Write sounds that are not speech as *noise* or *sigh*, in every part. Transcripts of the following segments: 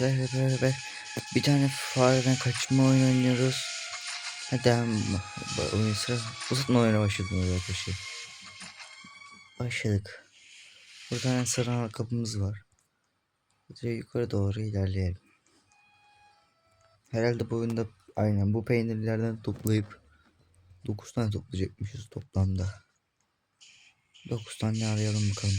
Beraber bir tane fareden kaçma oyunu oynuyoruz. Hadi Oyun sıra uzatma oyuna başladım arkadaşlar. Başladık. Burada tane sarı kapımız var. Hadi yukarı doğru ilerleyelim. Herhalde bu oyunda aynen bu peynirlerden toplayıp 9 tane toplayacakmışız toplamda. 9 tane arayalım bakalım.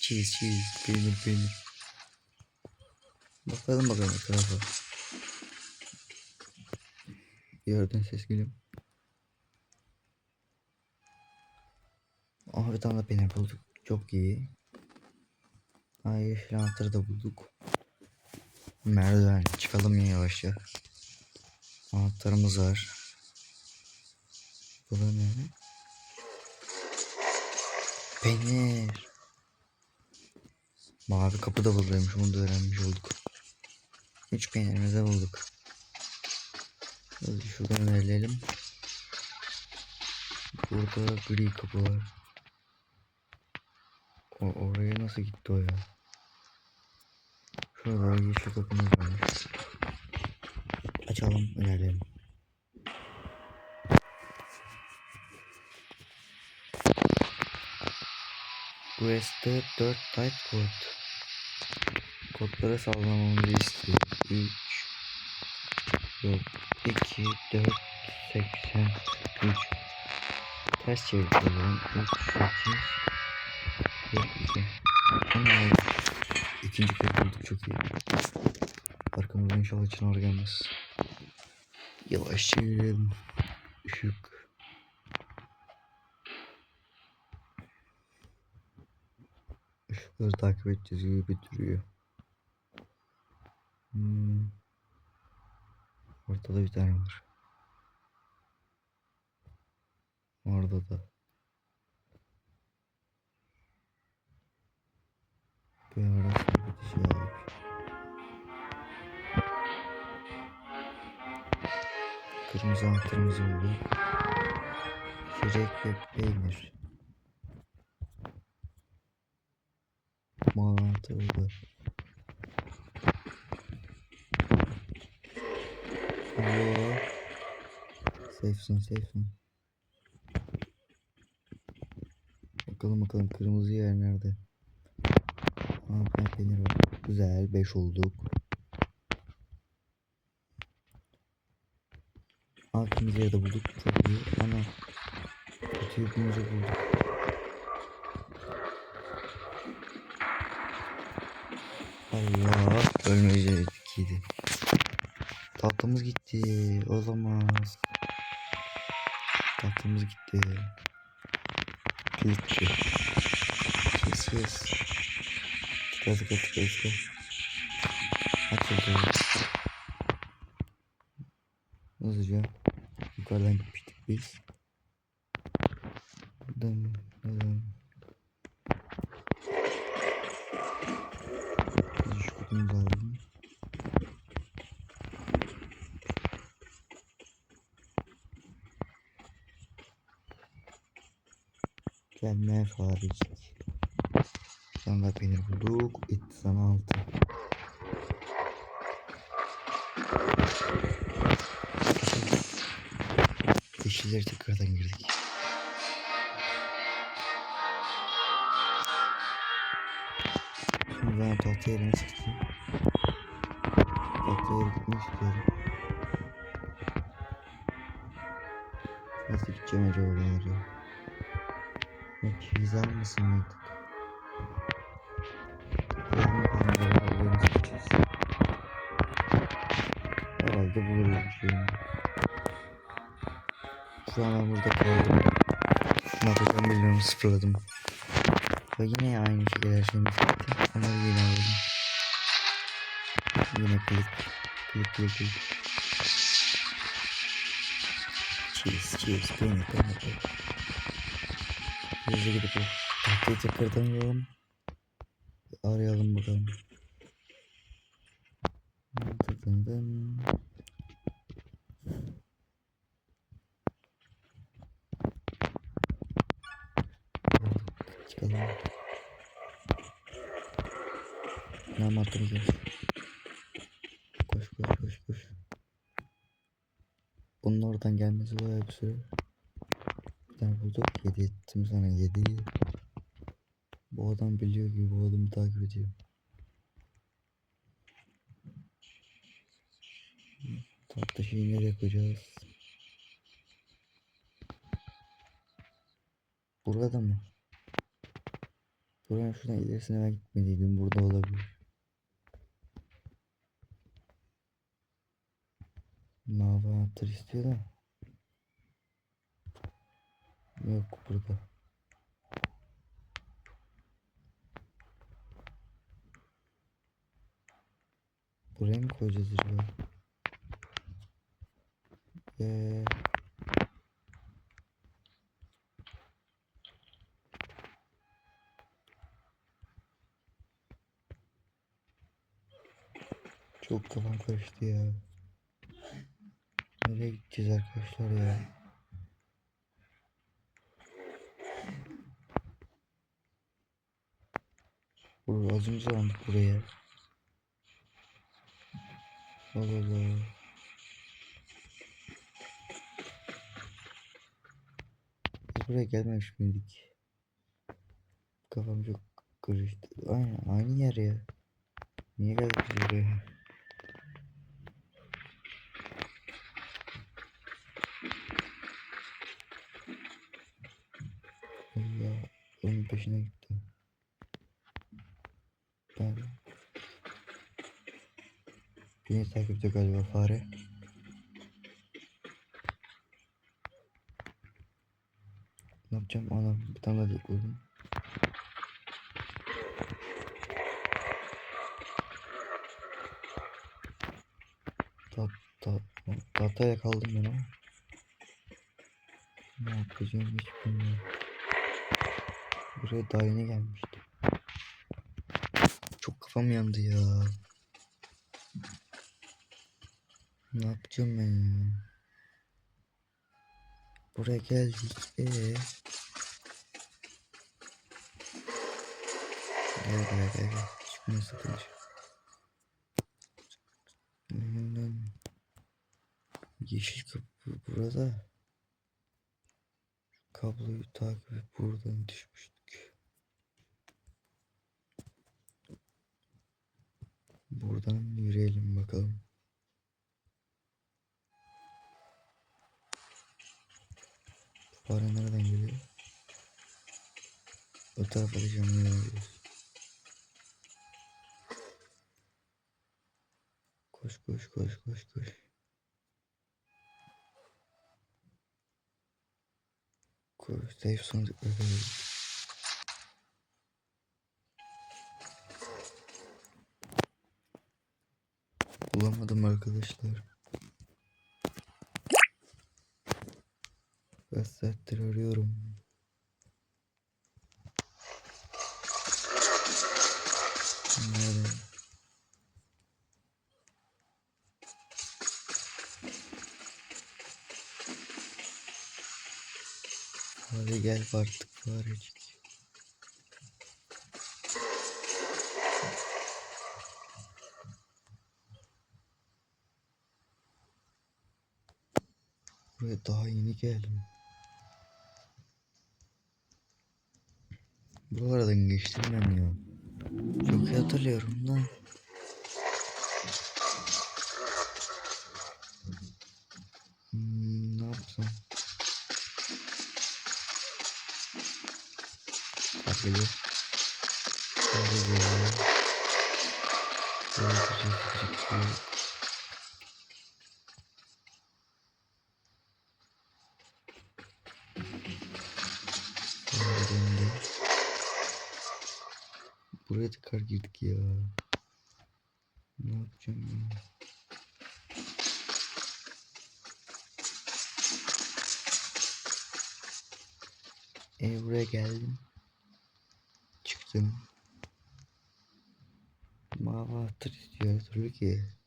Cheese cheese peynir peynir. Bakalım bakalım etrafa. Bir yerden ses geliyor. Aha bir tane de peynir bulduk. Çok iyi. Ay yeşil anahtarı da bulduk. Merdiven çıkalım ya yavaşça. Anahtarımız var. Bu da ne? Peynir. Mavi kapı da buradaymış onu da öğrenmiş olduk. Üç peynirimizi bulduk. Hadi şuradan ilerleyelim. Burada gri kapı var. O oraya nasıl gitti o ya? Şurada yeşil kapımız var. Açalım ilerleyelim. Quest'te 4 type kod. Kodları sallamamızı istiyor. 3 Yok 2 4 83 Ters çeviriyorum. 3 8 4 2 16 İkinci kod bulduk çok iyi. Arkamızda inşallah çınar gelmez. Yavaşça yürüyelim. Işık. Işıkları takip edeceğiz gibi duruyor. Hmm. Ortada bir tane var. Orada da. Bu arası bir şey abi. Kırmızı anahtarımız oldu. İçecek ve peynir. Oo. Safe'sin safe'sin. Bakalım bakalım kırmızı yer nerede? Aa peynir var. Güzel 5 olduk. Aa kırmızı yerde bulduk. Çok iyi. Ana. Kötü kırmızı bulduk. Allah. Ölmeyecek ikiydi. Tatlımız gitti. Olamaz. Tatlımız gitti. Gitti. Yes yes. Tıkla tıkla tıkla tıkla. Açıldı. Hızlıca. Yukarıdan gitmiştik biz. Buradan. Buradan. Farecik. Sonra peynir bulduk. Et sana altı. Yeşilleri tekrardan girdik. Şimdi ben tahta yerine çıktım. Tahta yere gitmek istiyorum. Nasıl gideceğim acaba ben oraya? Ben beraber oyunu seçeceğiz. Herhalde buluruz bir şeyini. Şu an burada kaldım. Ne yapacağım bilmiyorum sıfırladım. Ve yine aynı şekilde şeyimiz gitti. Onları yine aldım. Yine klik. Klik klik klik. Cheese cheese peynir peynir peynir. Hızlı gidip tahtayı tekrardan. Arayalım bakalım. Dın. Çıkalım. Ne ki? Koş koş koş koş. Bunun oradan gelmesi bayağı bir süre. Bir tane bulduk. Yedi ettim sana yedi. Bu adam biliyor ki bu adamı takip ediyor. Tatlı şeyi nereye koyacağız? Burada mı? Buranın şuradan ilerisine ben gitmediydim. Burada olabilir. Mavi anahtar istiyor da. Yok burada. Buraya mı koyacağız acaba? Ee, çok kafam karıştı ya. Nereye gideceğiz arkadaşlar ya? Buraya az önce aldık buraya. Allah Allah. Biz buraya gelmemiş miydik? Kafam çok karıştı. Aynen aynı yer ya. Niye geldik buraya? Allah onun peşine gitti. Ben Beni takip ediyor galiba fare. Ne yapacağım? Anam bir tane daha buldum. Tat, tat, tataya kaldım ben ama. Ne yapacağım hiç bilmiyorum. Buraya daha gelmiştim. Kafam yandı ya. Ne yapacağım ben ya? Buraya geldik. Ee? Gel gel gel sakınca. Önümden yeşil kapı burada. Kabloyu takip et buradan düşmüştük. Buradan yürüyelim bakalım. Fare nereden geliyor? O tarafa gideceğim nereye gidiyoruz? Koş koş koş koş koş. Koş. Safe zone bakalım. Bulamadım arkadaşlar. Kaç saattir arıyorum. Hadi gel artık farecik. Daha yeni geldim. Buralardan geçtim ben ya. Çok iyi hatırlıyorum da. E buraya geldim. Çıktım. Mavi anahtar istiyor. Tabii ki.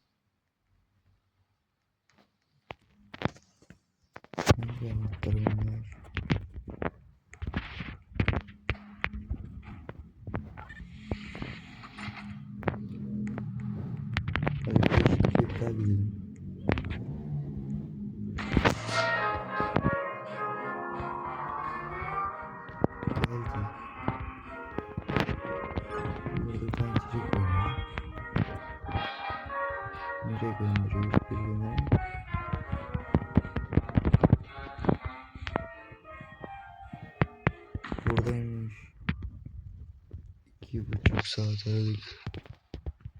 Saat aradık.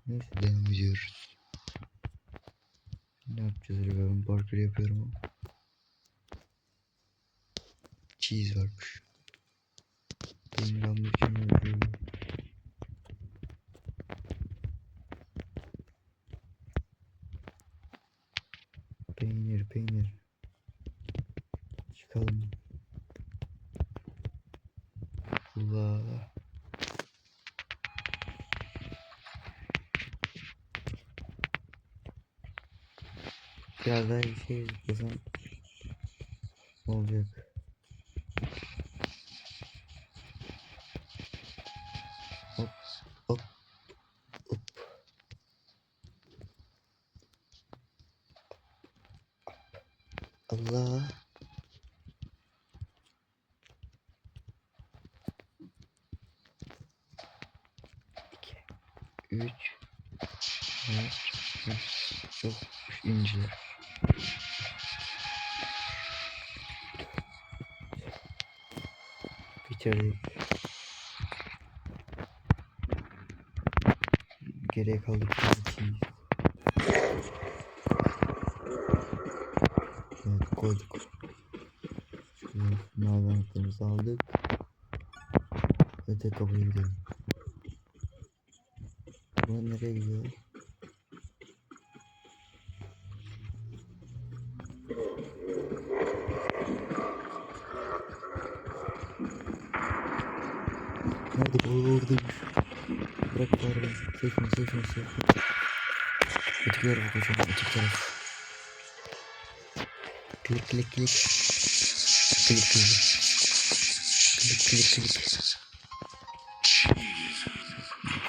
Neyse devam ediyoruz. Ne yapacağız acaba? Ben burger yapıyorum ama. Cheese varmış. Almak için yapıyorum. Peynir peynir. Çıkalım. Allah. Biraz daha şey zıplasam ne olacak? Hop hop hop. Allah. Bitirdik. Geriye kaldı bir tane cheese. Evet koyduk. Şöyle mavenlerimizi aldık. Tek kapıya gidelim. Bu nereye gidiyor? Bu? Oradaymış. Bırak bari beni. Seçme seçme seçme. Öteki yere bakacağım. Öteki taraf. Klik klik klik. Klik klik. Klik klik klik.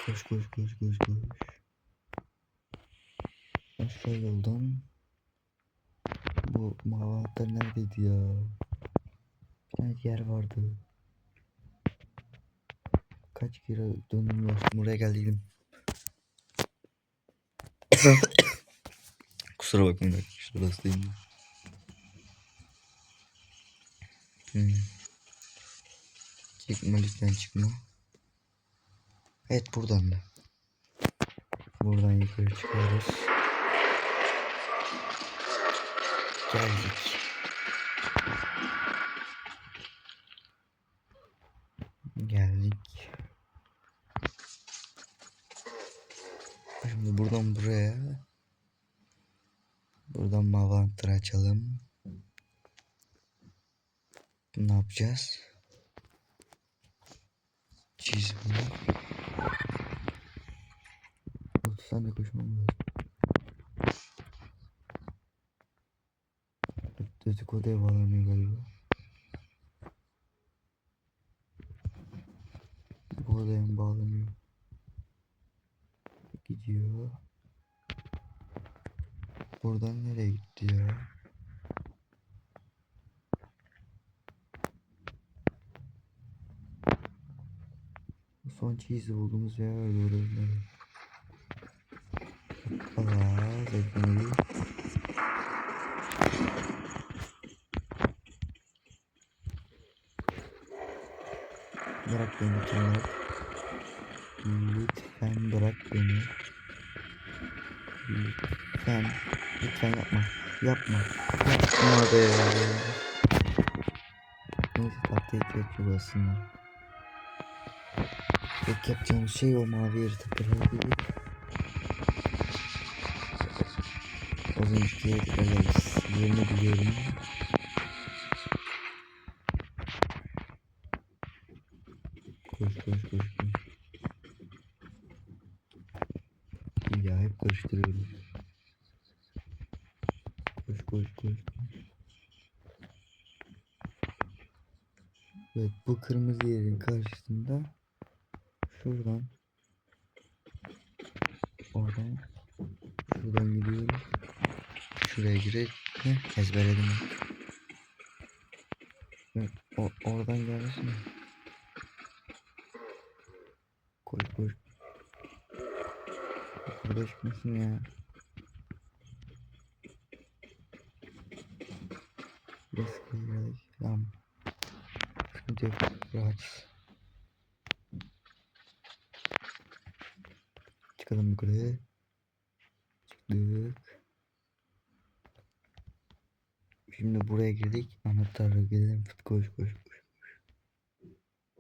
Koş koş koş koş koş. Aşağı yoldan. Bu mavi neredeydi ya? Bir tane yer vardı. Kaç kere döndüm buraya geldiydim. *coughs* Kusura bakmayın arkadaşlar hastayım. Hmm. Çıkma lütfen çıkma. Evet buradan da. Buradan yukarı çıkıyoruz. Geldik. Şimdi buradan buraya. Buradan mavi anahtarı açalım. Ne yapacağız? Çizimi. 30 saniye koşmam lazım. Öteki odaya bağlanıyor galiba. Bu odaya bağlanıyor? Gidiyor. Buradan nereye gitti ya? Bu Son cheese'i bulduğumuz yer doğru. nereye? Allah zevkini Bırak beni kenara. Lütfen bırak beni. Lütfen. Lütfen yapma. Yapma. Yapma be. Neyse tatlı ihtiyaç yok aslında. İlk yapacağımız şey o mavi yaratıkları öldürüp Az önceki yaratıklarız. Yerini biliyorum. Koş koş koş koş. Ya hep karıştırıyoruz. Koş koş koş. Evet bu kırmızı yerin karşısında şuradan oradan şuradan gidiyorum. Şuraya ne ezberledim. O, oradan gelmesin mi? Koş koş. Burada çıkmasın ya. Riskli biraz. Tamam. Sıkıntı yok. Rahat. Çıkalım yukarı. Çıktık. Şimdi buraya girdik. Anahtarla gidelim. Fıt koş koş koş.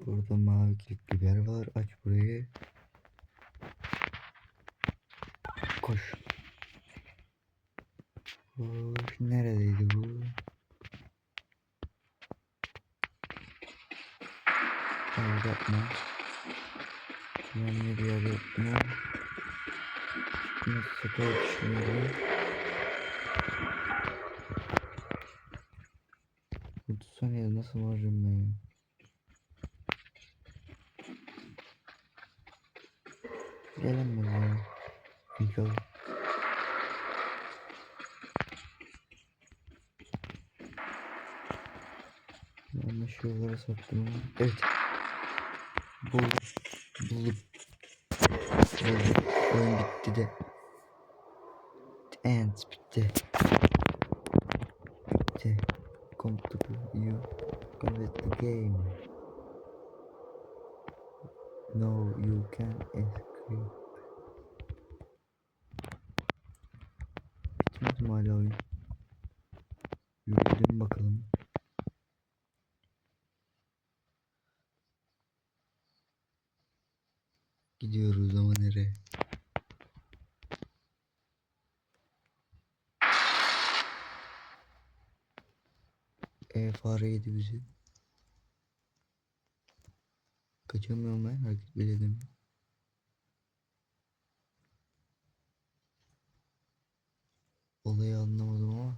koş. Bir yer var. Aç burayı. Koş. Koş. Neredeydi bu? Hayır yapma. Önemli bir yer yapma. Nasıl düşünüyorum. 30 saniyede nasıl varacağım ben Gelemez ya. İnşallah. Yanlış yollara ama. Evet. Buldum. Buldum. Buldum. Oyun bitti de. The end bitti. Bitti. Comfortable you complete the game. No, you can escape. Bitmedi mi hala oyun? Yürüyelim bakalım. Gidiyoruz ama nereye? E fare yedi bizi. Kaçamıyorum ben hareket bile edemiyorum. Olayı anlamadım ama.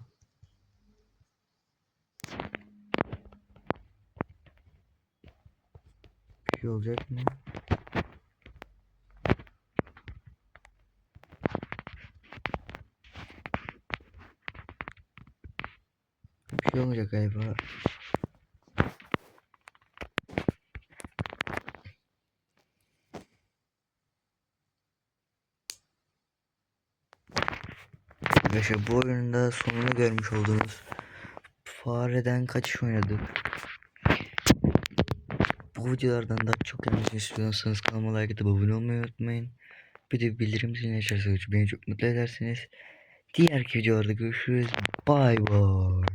Bir şey olacak mı? Bir şey olmayacak galiba. Arkadaşlar bu oyunda sonunu görmüş oldunuz. Fareden kaçış oynadık. Bu videolardan daha çok gelmesini istiyorsanız kanalıma like atıp abone olmayı unutmayın. Bir de bildirim zilini açarsanız beni çok mutlu edersiniz. Diğer videolarda görüşürüz. Bye bye.